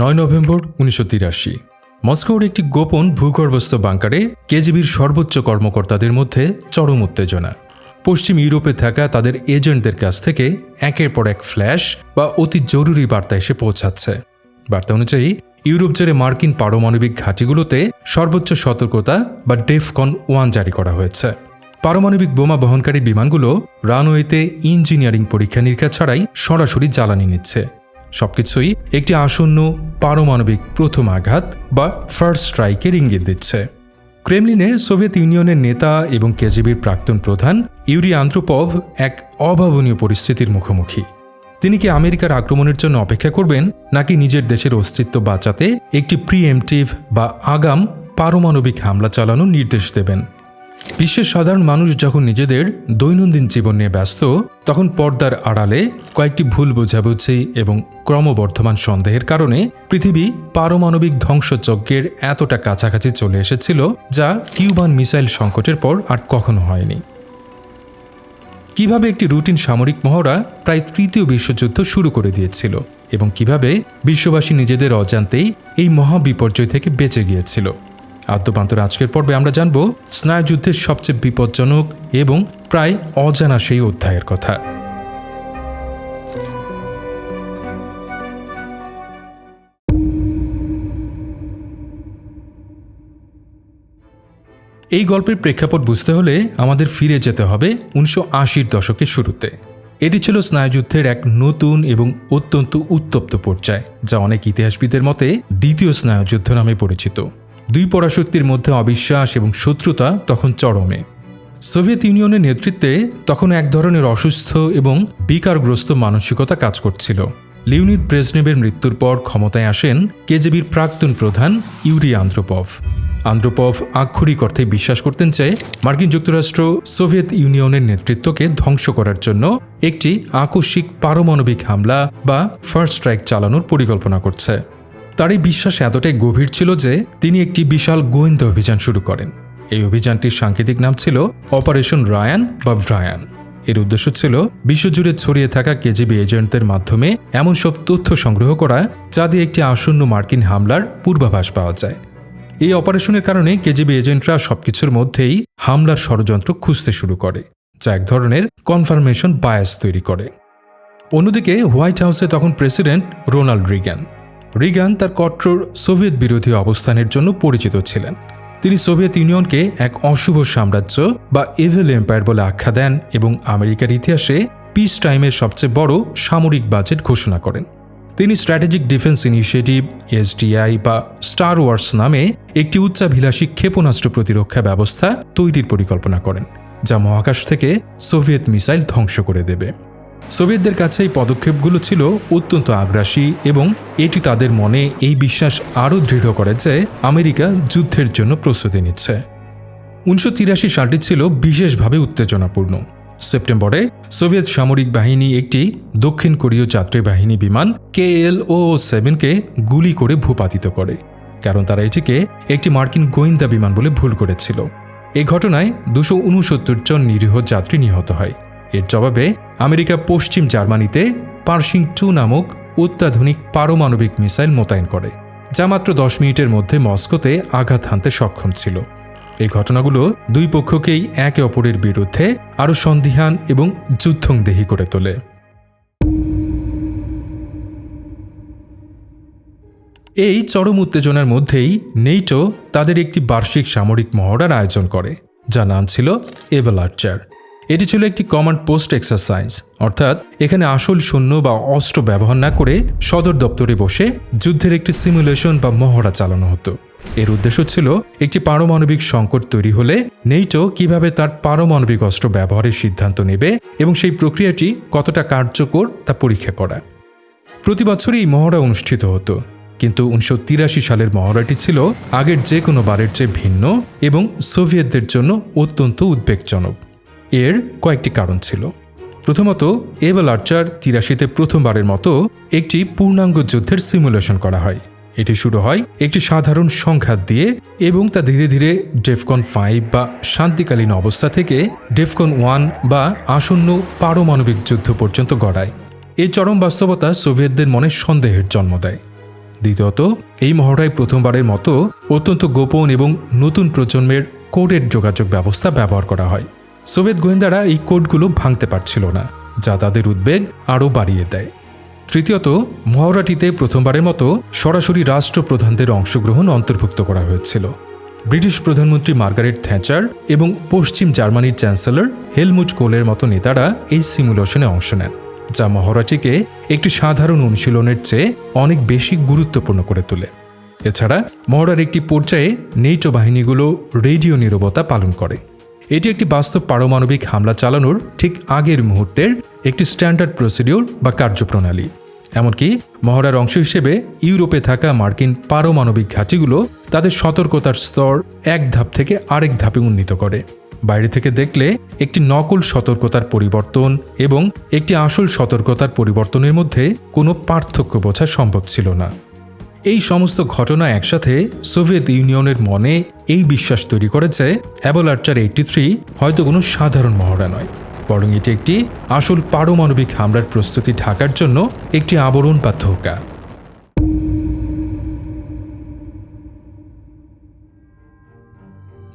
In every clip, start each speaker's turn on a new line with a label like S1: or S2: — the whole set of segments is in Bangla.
S1: নয় নভেম্বর উনিশশো তিরাশি। মস্কোর একটি গোপন ভূগর্ভস্থ বাংকারে কেজিবির সর্বোচ্চ কর্মকর্তাদের মধ্যে চরম উত্তেজনা। পশ্চিম ইউরোপে থাকা তাদের এজেন্টদের কাছ থেকে একের পর এক ফ্ল্যাশ বা অতি জরুরি বার্তা এসে পৌঁছাচ্ছে। বার্তা অনুযায়ী, ইউরোপ জুড়ে মার্কিন পারমাণবিক ঘাঁটিগুলোতে সর্বোচ্চ সতর্কতা বা ডেফকন ওয়ান জারি করা হয়েছে। পারমাণবিক বোমা বহনকারী বিমানগুলো রানওয়েতে ইঞ্জিনিয়ারিং পরীক্ষা নিরীক্ষা ছাড়াই সরাসরি জ্বালানি নিচ্ছে। সবকিছুই একটি আসন্ন পারমাণবিক প্রথম আঘাত বা ফার্স্ট স্ট্রাইকের ইঙ্গিত দিচ্ছে। ক্রেমলিনে সোভিয়েত ইউনিয়নের নেতা এবং কেজিবির প্রাক্তন প্রধান ইউরি আন্দ্রোপভ এক অভাবনীয় পরিস্থিতির মুখোমুখি। তিনি কি আমেরিকার আক্রমণের জন্য অপেক্ষা করবেন, নাকি নিজের দেশের অস্তিত্ব বাঁচাতে একটি প্রিএমটিভ বা আগাম পারমাণবিক হামলা চালানোর নির্দেশ দেবেন? বিশ্বের সাধারণ মানুষ যখন নিজেদের দৈনন্দিন জীবন নিয়ে ব্যস্ত, তখন পর্দার আড়ালে কয়েকটি ভুল বোঝাবুঝি এবং ক্রমবর্ধমান সন্দেহের কারণে পৃথিবী পারমাণবিক ধ্বংসযজ্ঞের এতটা কাছাকাছি চলে এসেছিল যা কিউবান মিসাইল সংকটের পর আর কখনো হয়নি। কীভাবে একটি রুটিন সামরিক মহড়া প্রায় তৃতীয় বিশ্বযুদ্ধ শুরু করে দিয়েছিল এবং কীভাবে বিশ্ববাসী নিজেদের অজান্তেই এই মহাবিপর্যয় থেকে বেঁচে গিয়েছিল? আদ্যপান্তর আজকের পর্বে আমরা জানব স্নায়ুযুদ্ধের সবচেয়ে বিপজ্জনক এবং প্রায় অজানা সেই অধ্যায়ের কথা। এই গল্পের প্রেক্ষাপট বুঝতে হলে আমাদের ফিরে যেতে হবে উনিশশো আশির দশকের শুরুতে। এটি ছিল স্নায়ুযুদ্ধের এক নতুন এবং অত্যন্ত উত্তপ্ত পর্যায়, যা অনেক ইতিহাসবিদের মতে দ্বিতীয় স্নায়ুযুদ্ধ নামে পরিচিত। দুই পরাশক্তির মধ্যে অবিশ্বাস এবং শত্রুতা তখন চরমে। সোভিয়েত ইউনিয়নের নেতৃত্বে তখন এক ধরনের অসুস্থ এবং বিকারগ্রস্ত মানসিকতা কাজ করছিল। লিউনিদ ব্রেজনেবের মৃত্যুর পর ক্ষমতায় আসেন কেজিবির প্রাক্তন প্রধান ইউরি আন্দ্রোপভ। আন্দ্রোপভ আক্ষরিক অর্থে বিশ্বাস করতেন যে মার্কিন যুক্তরাষ্ট্র সোভিয়েত ইউনিয়নের নেতৃত্বকে ধ্বংস করার জন্য একটি আকস্মিক পারমাণবিক হামলা বা ফার্স্ট স্ট্রাইক চালানোর পরিকল্পনা করছে। তার এই বিশ্বাস এতটাই গভীর ছিল যে তিনি একটি বিশাল গোয়েন্দা অভিযান শুরু করেন। এই অভিযানটির সাংকেতিক নাম ছিল অপারেশন রায়ান বা ব্রায়ান এর উদ্দেশ্য ছিল বিশ্বজুড়ে ছড়িয়ে থাকা কেজিবি এজেন্টদের মাধ্যমে এমন সব তথ্য সংগ্রহ করা, যা দিয়ে একটি আসন্ন মার্কিন হামলার পূর্বাভাস পাওয়া যায়। এই অপারেশনের কারণে কেজিবি এজেন্টরা সবকিছুর মধ্যেই হামলার ষড়যন্ত্র খুঁজতে শুরু করে, যা এক ধরনের কনফার্মেশন বায়াস তৈরি করে। অন্যদিকে হোয়াইট হাউসে তখন প্রেসিডেন্ট রোনাল্ড রিগ্যান রিগান তার কট্টর সোভিয়েত বিরোধী অবস্থানের জন্য পরিচিত ছিলেন। তিনি সোভিয়েত ইউনিয়নকে এক অশুভ সাম্রাজ্য বা এভেল এম্পায়ার বলে আখ্যা দেন এবং আমেরিকার ইতিহাসে পিস টাইমের সবচেয়ে বড় সামরিক বাজেট ঘোষণা করেন। তিনি স্ট্র্যাটেজিক ডিফেন্স ইনিশিয়েটিভ এসডিআই বা স্টার ওয়ার্স নামে একটি উচ্চাভিলাষী ক্ষেপণাস্ত্র প্রতিরক্ষা ব্যবস্থা তৈরির পরিকল্পনা করেন, যা মহাকাশ থেকে সোভিয়েত মিসাইল ধ্বংস করে দেবে। সোভিয়েতদের কাছে এই পদক্ষেপগুলো ছিল অত্যন্ত আগ্রাসী এবং এটি তাদের মনে এই বিশ্বাস আরও দৃঢ় করে যে আমেরিকা যুদ্ধের জন্য প্রস্তুতি নিচ্ছে। উনিশশো তিরাশি সালটি ছিল বিশেষভাবে উত্তেজনাপূর্ণ। সেপ্টেম্বরে সোভিয়েত সামরিক বাহিনী একটি দক্ষিণ কোরীয় যাত্রী বাহিনী বিমান কে এল ও সেভেনকে গুলি করে ভূপাতিত করে, কারণ তারা এটিকে একটি মার্কিন গোয়েন্দা বিমান বলে ভুল করেছিল। এ ঘটনায় দুশো জন নিরীহ যাত্রী নিহত হয়। এর জবাবে আমেরিকা পশ্চিম জার্মানিতে পার্সিং টু নামক অত্যাধুনিক পারমাণবিক মিসাইল মোতায়েন করে, যা মাত্র দশ মিনিটের মধ্যে মস্কোতে আঘাত হানতে সক্ষম ছিল। এই ঘটনাগুলো দুই পক্ষকেই একে অপরের বিরুদ্ধে আরও সন্দিহান এবং যুদ্ধংদেহী করে তোলে। এই চরম উত্তেজনার মধ্যেই নেইটো তাদের একটি বার্ষিক সামরিক মহড়ার আয়োজন করে, যার নাম ছিল এভেল আর্চার এটি ছিল একটি কমান্ড পোস্ট এক্সারসাইজ অর্থাৎ এখানে আসল সৈন্য বা অস্ত্র ব্যবহার না করে সদর দপ্তরে বসে যুদ্ধের একটি সিমুলেশন বা মহড়া চালানো হতো। এর উদ্দেশ্য ছিল একটি পারমাণবিক সংকট তৈরি হলে নেইটো কীভাবে তার পারমাণবিক অস্ত্র ব্যবহারের সিদ্ধান্ত নেবে এবং সেই প্রক্রিয়াটি কতটা কার্যকর তা পরীক্ষা করা। প্রতি বছরই এই মহড়া অনুষ্ঠিত হতো, কিন্তু উনিশশো তিরাশি সালের মহড়াটি ছিল আগের যে কোনো বারের চেয়ে ভিন্ন এবং সোভিয়েতদের জন্য অত্যন্ত উদ্বেগজনক। এর কয়েকটি কারণ ছিল। প্রথমত, এবেল আর্চার তিরাশিতে প্রথমবারের মতো একটি পূর্ণাঙ্গ যুদ্ধের সিমুলেশন করা হয়। এটি শুরু হয় একটি সাধারণ সংঘাত দিয়ে এবং তা ধীরে ধীরে ডেফকন ফাইভ বা শান্তিকালীন অবস্থা থেকে ডেফকন ওয়ান বা আসন্ন পারমাণবিক যুদ্ধ পর্যন্ত গড়ায়। এই চরম বাস্তবতা সোভিয়েতদের মনে সন্দেহের জন্ম দেয়। দ্বিতীয়ত, এই মহড়ায় প্রথমবারের মতো অত্যন্ত গোপন এবং নতুন প্রজন্মের কোডের যোগাযোগ ব্যবস্থা ব্যবহার করা হয়। সোভিয়েত গোয়েন্দারা এই কোডগুলো ভাঙতে পারছিল না, যা তাদের উদ্বেগ আরও বাড়িয়ে দেয়। তৃতীয়ত মহড়াটিতে প্রথমবারের মতো সরাসরি রাষ্ট্রপ্রধানদের অংশগ্রহণ অন্তর্ভুক্ত করা হয়েছিল। ব্রিটিশ প্রধানমন্ত্রী মার্গারেট থ্যাচার এবং পশ্চিম জার্মানির চ্যান্সেলর হেলমুট কোলের মতো নেতারা এই সিমুলেশনে অংশ নেন, যা মহড়াটিকে একটি সাধারণ অনুশীলনের চেয়ে অনেক বেশি গুরুত্বপূর্ণ করে তোলে। এছাড়া মহড়ার একটি পর্যায়ে নেইটো বাহিনীগুলো রেডিও নীরবতা পালন করে। এটি একটি বাস্তব পারমাণবিক হামলা চালানোর ঠিক আগের মুহূর্তের একটি স্ট্যান্ডার্ড প্রসিডিওর বা কার্যপ্রণালী। এমনকি মহড়ার অংশ হিসেবে ইউরোপে থাকা মার্কিন পারমাণবিক ঘাঁটিগুলো তাদের সতর্কতার স্তর এক ধাপ থেকে আরেক ধাপে উন্নীত করে। বাইরে থেকে দেখলে একটি নকল সতর্কতার পরিবর্তন এবং একটি আসল সতর্কতার পরিবর্তনের মধ্যে কোনো পার্থক্য বোঝা সম্ভব ছিল না। এই সমস্ত ঘটনা একসাথে সোভিয়েত ইউনিয়নের মনে এই বিশ্বাস তৈরি করেছে অ্যাবল আর্চার এইটটি থ্রি হয়তো কোনো সাধারণ মহড়া নয়। বরং এটি একটি আসল পারমাণবিক হামলার প্রস্তুতি ঢাকার জন্য একটি আবরণ বা ধোকা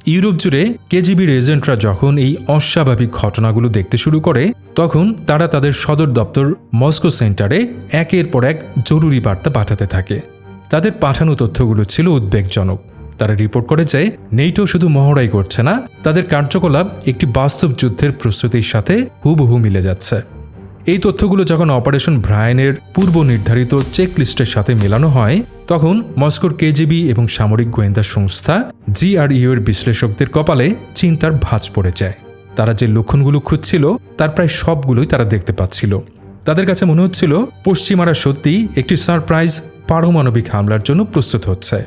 S1: ইউরোপ জুড়ে কেজিবির এজেন্টরা যখন এই অস্বাভাবিক ঘটনাগুলো দেখতে শুরু করে, তখন তারা তাদের সদর দপ্তর মস্কো সেন্টারে একের পর এক জরুরি বার্তা পাঠাতে থাকে। তাদের পাঠানো তথ্যগুলো ছিল উদ্বেগজনক। তারা রিপোর্ট করে করেছে নেইটো শুধু মহড়াই করছে না, তাদের কার্যকলাপ একটি বাস্তব যুদ্ধের প্রস্তুতির সাথে হুবহু মিলে যাচ্ছে। এই তথ্যগুলো যখন অপারেশন ব্রায়ানের পূর্ব নির্ধারিত চেকলিস্টের সাথে মেলানো হয়, তখন মস্কোর কেজিবি এবং সামরিক গোয়েন্দা সংস্থা জিআরইউ এর বিশ্লেষকদের কপালে চিন্তার ভাঁজ পড়ে যায়। তারা যে লক্ষণগুলো খুঁজছিল, তার প্রায় সবগুলোই তারা দেখতে পাচ্ছিল। তাদের কাছে মনে হচ্ছিল পশ্চিমারা সত্যিই একটি সারপ্রাইজ পারমাণবিক হামলার জন্য প্রস্তুত হচ্ছে।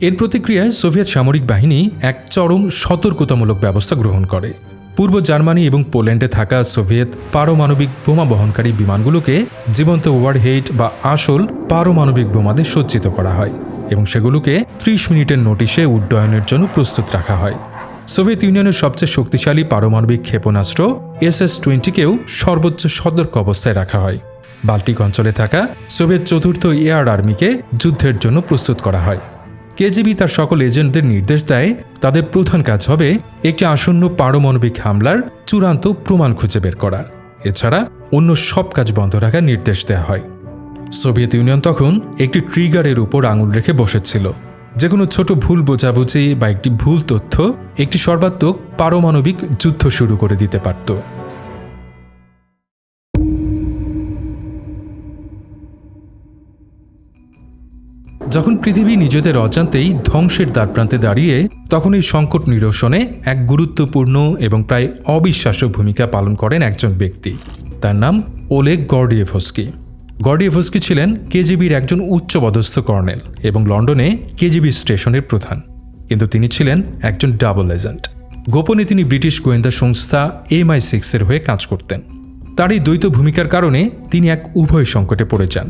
S1: এর প্রতিক্রিয়ায় সোভিয়েত সামরিক বাহিনী এক চরম সতর্কতামূলক ব্যবস্থা গ্রহণ করে। পূর্ব জার্মানি এবং পোল্যান্ডে থাকা সোভিয়েত পারমাণবিক বোমা বহনকারী বিমানগুলোকে জীবন্ত ওয়ারহেড বা আসল পারমাণবিক বোমাতে সজ্জিত করা হয় এবং সেগুলোকে ত্রিশ মিনিটের নোটিশে উড্ডয়নের জন্য প্রস্তুত রাখা হয়। সোভিয়েত ইউনিয়নের সবচেয়ে শক্তিশালী পারমাণবিক ক্ষেপণাস্ত্র এস এস টোয়েন্টিকেও সর্বোচ্চ সতর্ক অবস্থায় রাখা হয়। বাল্টিক অঞ্চলে থাকা সোভিয়েত চতুর্থ এয়ার আর্মিকে যুদ্ধের জন্য প্রস্তুত করা হয়। কেজিবি তার সকল এজেন্টদের নির্দেশ দেয়, তাদের প্রধান কাজ হবে একটি আসন্ন পারমাণবিক হামলার চূড়ান্ত প্রমাণ খুঁজে বের করা। এছাড়া অন্য সব কাজ বন্ধ রাখার নির্দেশ দেওয়া হয়। সোভিয়েত ইউনিয়ন তখন একটি ট্রিগারের উপর আঙুল রেখে বসেছিল। যে কোনো ছোট ভুল বোঝাবুঝি বা একটি ভুল তথ্য একটি সর্বাত্মক পারমাণবিক যুদ্ধ শুরু করে দিতে পারত। যখন পৃথিবী নিজেদের অজান্তেই ধ্বংসের দ্বারপ্রান্তে দাঁড়িয়ে, তখন এই সংকট নিরসনে এক গুরুত্বপূর্ণ এবং প্রায় অবিশ্বাস্য ভূমিকা পালন করেন একজন ব্যক্তি। তার নাম ওলেগ গর্ডিয়েভস্কি। গর্ডিয়েভস্কি ছিলেন কেজিবির একজন উচ্চপদস্থ কর্নেল এবং লন্ডনে কেজিবি স্টেশনের প্রধান। কিন্তু তিনি ছিলেন একজন ডাবল এজেন্ট। গোপনে তিনি ব্রিটিশ গোয়েন্দা সংস্থা এমআই সিক্সের হয়ে কাজ করতেন। তার এই দ্বৈত ভূমিকার কারণে তিনি এক উভয় সংকটে পড়ে যান।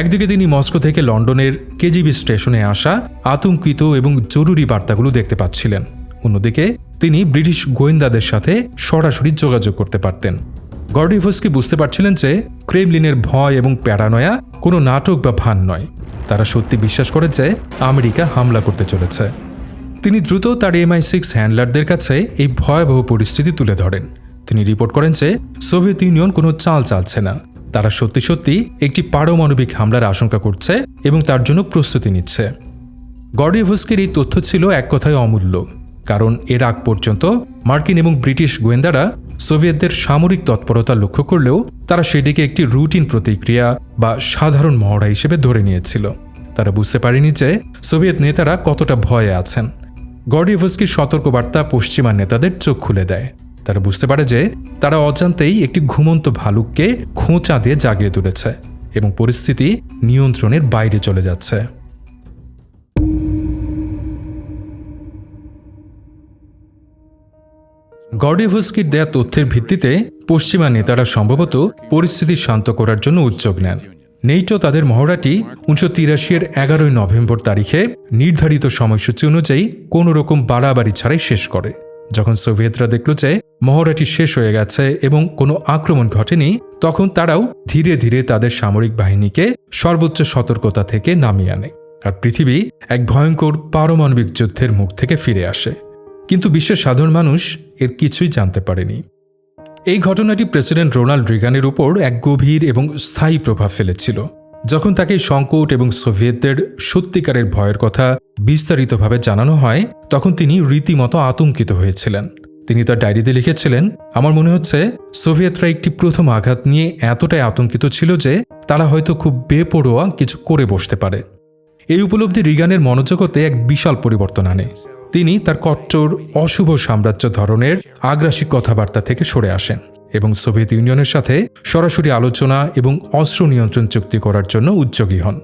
S1: একদিকে তিনি মস্কো থেকে লন্ডনের কেজিবি স্টেশনে আসা আতঙ্কিত এবং জরুরি বার্তাগুলো দেখতে পাচ্ছিলেন। অন্যদিকে তিনি ব্রিটিশ গোয়েন্দাদের সাথে সরাসরি যোগাযোগ করতে পারতেন। গর্ডিভস্কি বুঝতে পারছিলেন যে ক্রেমলিনের ভয় এবং প্যারানয়া কোনো নাটক বা ভান নয়। তারা সত্যি বিশ্বাস করে যে আমেরিকা হামলা করতে চলেছে। তিনি দ্রুত তার এমআই সিক্স হ্যান্ডলারদের কাছে এই ভয়াবহ পরিস্থিতি তুলে ধরেন। তিনি রিপোর্ট করেন যে সোভিয়েত ইউনিয়ন কোনো চাল চালছে না। তারা সত্যি সত্যি একটি পারমাণবিক হামলার আশঙ্কা করছে এবং তার জন্য প্রস্তুতি নিচ্ছে। গর্ডিভস্কের এই তথ্য ছিল এক কথায় অমূল্য। কারণ এর আগ পর্যন্ত মার্কিন এবং ব্রিটিশ গোয়েন্দারা সোভিয়েতদের সামরিক তৎপরতা লক্ষ্য করলেও তারা সেটিকে একটি রুটিন প্রতিক্রিয়া বা সাধারণ মহড়া হিসেবে ধরে নিয়েছিল। তারা বুঝতে পারেনি যে সোভিয়েত নেতারা কতটা ভয়ে আছেন। গর্ডিভস্কির সতর্কবার্তা পশ্চিমা নেতাদের চোখ খুলে দেয়। তারা বুঝতে পারে যে তারা অজান্তেই একটি ঘুমন্ত ভালুককে খোঁচা দিয়ে জাগিয়ে তুলেছে এবং পরিস্থিতি নিয়ন্ত্রণের বাইরে চলে যাচ্ছে। গর্ডিভস্কির দেয়া তথ্যের ভিত্তিতে পশ্চিমা নেতারা সম্ভবত পরিস্থিতি শান্ত করার জন্য উদ্যোগ নেন। নেইটো তাদের মহড়াটি উনিশশো তিরাশির এগারোই নভেম্বর তারিখে নির্ধারিত সময়সূচি অনুযায়ী কোনো রকম বাড়াবাড়ি ছাড়াই শেষ করে। যখন সোভিয়েতরা দেখল যে মহড়াটি শেষ হয়ে গেছে এবং কোনো আক্রমণ ঘটেনি, তখন তারাও ধীরে ধীরে তাদের সামরিক বাহিনীকে সর্বোচ্চ সতর্কতা থেকে নামিয়ে আনে। আর পৃথিবী এক ভয়ঙ্কর পারমাণবিক যুদ্ধের মুখ থেকে ফিরে আসে। কিন্তু বিশ্বের সাধারণ মানুষ এর কিছুই জানতে পারেনি। এই ঘটনাটি প্রেসিডেন্ট রোনাল্ড রিগানের উপর এক গভীর এবং স্থায়ী প্রভাব ফেলেছিল, যখন তাকে সংকট এবং সোভিয়েতদের সত্যিকারের ভয়ের কথা বিস্তারিতভাবে জানানো হয়, তখন তিনি রীতিমতো আতঙ্কিত হয়েছিলেন। তিনি তার ডায়েরিতে লিখেছিলেন, আমার মনে হচ্ছে সোভিয়েতরা একটি প্রথম আঘাত নিয়ে এতটাই আতঙ্কিত ছিল যে তারা হয়তো খুব বেপরোয়া কিছু করে বসতে পারে। এই উপলব্ধি রিগানের মনোজগতে এক বিশাল পরিবর্তন আনে। তিনি তার কট্টর অশুভ সাম্রাজ্য ধরনের আগ্রাসী কথাবার্তা থেকে সরে আসেন এবং সোভিয়েত ইউনিয়নের সাথে সরাসরি আলোচনা এবং অস্ত্র নিয়ন্ত্রণ চুক্তি করার জন্য উদ্যোগী হন।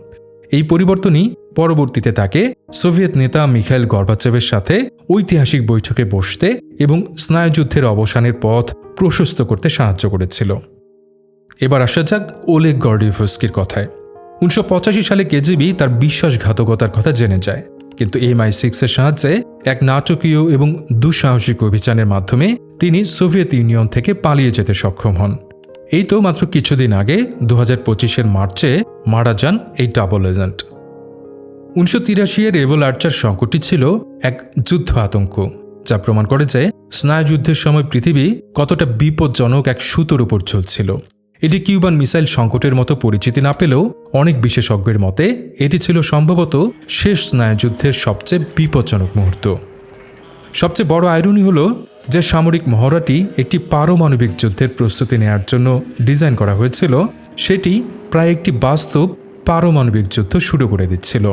S1: এই পরিবর্তনই পরবর্তীতে তাকে সোভিয়েত নেতা মিখাইল গর্বাচেভের সাথে ঐতিহাসিক বৈঠকে বসতে এবং স্নায়ুযুদ্ধের অবসানের পথ প্রশস্ত করতে সাহায্য করেছিল। এবার আসা যাক ওলেগ গর্ডিফস্কির কথায়। উনিশশো পঁচাশি সালে কেজিবি তার বিশ্বাসঘাতকতার কথা জেনে যায়। কিন্তু এম আই সিক্সের সাহায্যে এক নাটকীয় এবং দুঃসাহসিক অভিযানের মাধ্যমে তিনি সোভিয়েত ইউনিয়ন থেকে পালিয়ে যেতে সক্ষম হন। এই তো মাত্র কিছুদিন আগে দু হাজার পঁচিশের মার্চে মারা যান এই ডাবল এজেন্ট। উনিশশো তিরাশি এর রেভল আর্চার সংকটটি ছিল এক যুদ্ধ আতঙ্ক, যা প্রমাণ করে যে স্নায়ুযুদ্ধের সময় পৃথিবী কতটা বিপজ্জনক এক সুতোর উপর চলছিল এটি কিউবান মিসাইল সংকটের মতো পরিচিতি না পেলেও অনেক বিশেষজ্ঞের মতে, এটি ছিল সম্ভবত শেষ স্নায়ুযুদ্ধের সবচেয়ে বিপজ্জনক মুহূর্ত। সবচেয়ে বড় আয়রনি হল যে সামরিক মহড়াটি একটি পারমাণবিক যুদ্ধের প্রস্তুতি নেয়ার জন্য ডিজাইন করা হয়েছিল, সেটি প্রায় একটি বাস্তব পারমাণবিক যুদ্ধ শুরু করে দিচ্ছিল।